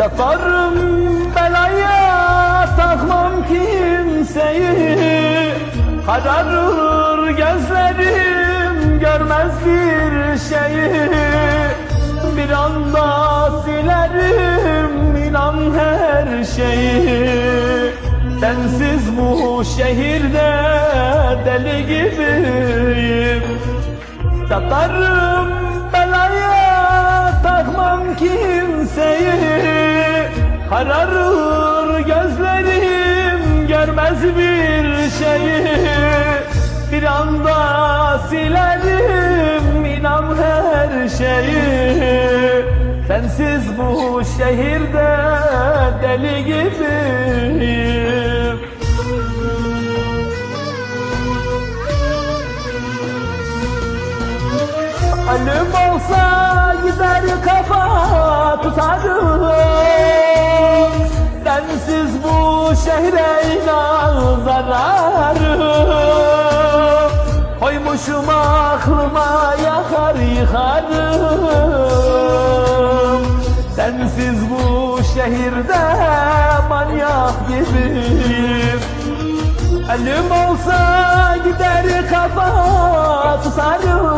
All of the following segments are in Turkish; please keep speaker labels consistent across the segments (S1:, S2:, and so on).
S1: Çatarım belaya takmam kimseyi. Kararır gözlerim görmez bir şeyi. Bir anda silerim inan her şeyi. Sensiz bu şehirde deli gibiyim. Çatarım belaya takmam kimseyi Kararır gözlerim görmez bir şeyi. Bir anda silerim inan her şeyi. Sensiz bu şehirde deli gibiyim. Ölüm gider kafa tutarım. Sensiz bu şehre inan zararım Koymuşum aklıma yakar yıkarım. Sensiz bu şehirde manyak gibiyim Ölüm olsa gider kafa tutarım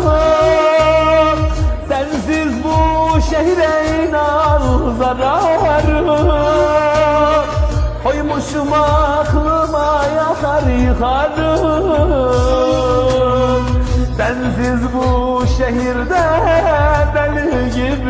S1: inan zararım Koymuşum aklıma yakar yıkarım Sensiz bu şehirde deli gibiyim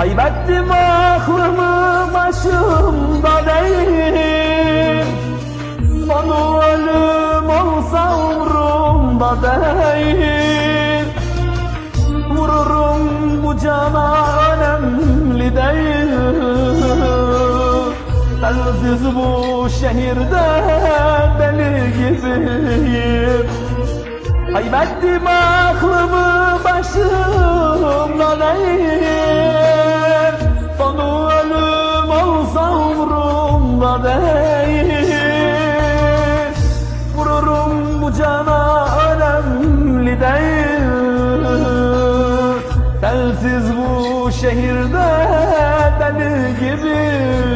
S1: Kaybettim aklımı başımda değil. Sonu ölüm olsa umrumda değil. Vururum bu cana önemli değil. Sensiz bu şehirde deli gibiyim. Kaybettim aklımı başımda değil deli gibiyim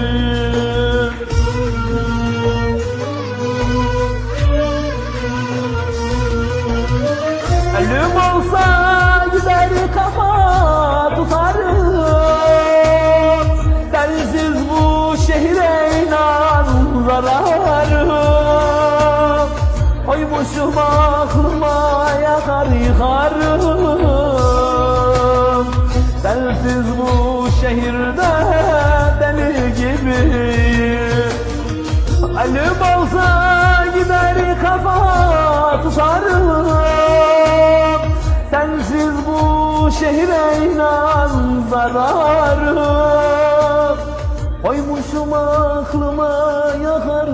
S1: Ölüm olsa gider kafa tutarım. Sensiz bu şehre inan zararım. Koymuşum aklıma yakar yıkarım Sensiz bu şehirde deli gibiyim Ölüm olsa gider kafa tutarım. Sensiz bu şehre inan zararım. Koymuşum aklıma yakar